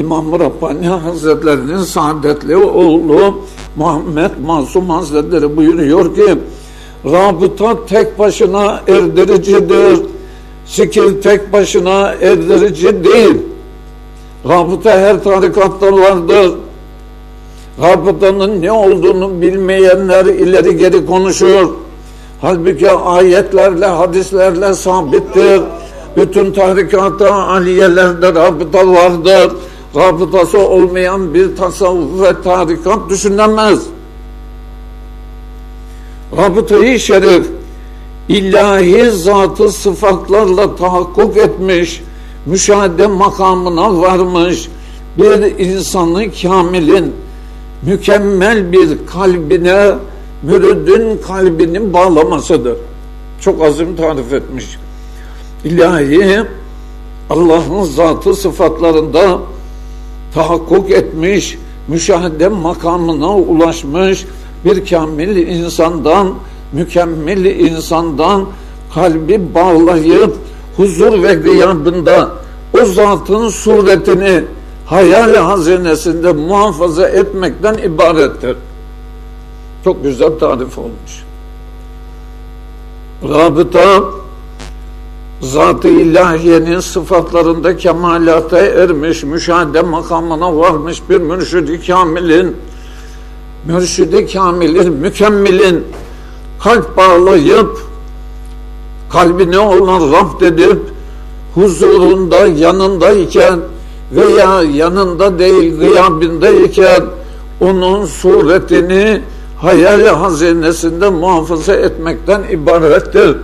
İmam Rabbani Hazretlerinin saadetli oğlu Muhammed Masum Hazretleri buyuruyor ki rabıta tek başına erdiricidir. Zikir tek başına erdirici değil. Rabıta her tarikatta vardır. Rabıtanın ne olduğunu bilmeyenler ileri geri konuşuyor. Halbuki ayetlerle, hadislerle sabittir. Bütün tarikata, aliyelerde rabıta vardır. Rabıtası olmayan bir tasavvuf ve tarikat düşünemez. Rabıtayı şerif ilahi zatı sıfatlarla tahakkuk etmiş, müşahede makamına varmış bir insanı kamilin mükemmel bir kalbine müridin kalbini bağlamasıdır. Çok azim tarif etmiş. İlahi Allah'ın zatı sıfatlarında tahakkuk etmiş, müşahede makamına ulaşmış bir kamil insandan, mükemmel insandan kalbi bağlayıp huzur ve gıyabında o zatın suretini hayal hazinesinde muhafaza etmekten ibarettir. Çok güzel tarif olmuş. Rabıta Zat-ı ilahiyenin sıfatlarında kemalata ermiş, müşahede makamına varmış bir mürşidi kamilin, mürşidi kamilin, mükemmelin kalp bağlayıp, kalbine olan rapt edip, huzurunda, yanındayken veya yanında değil, gıyabindeyken onun suretini hayal hazinesinde muhafaza etmekten ibarettir.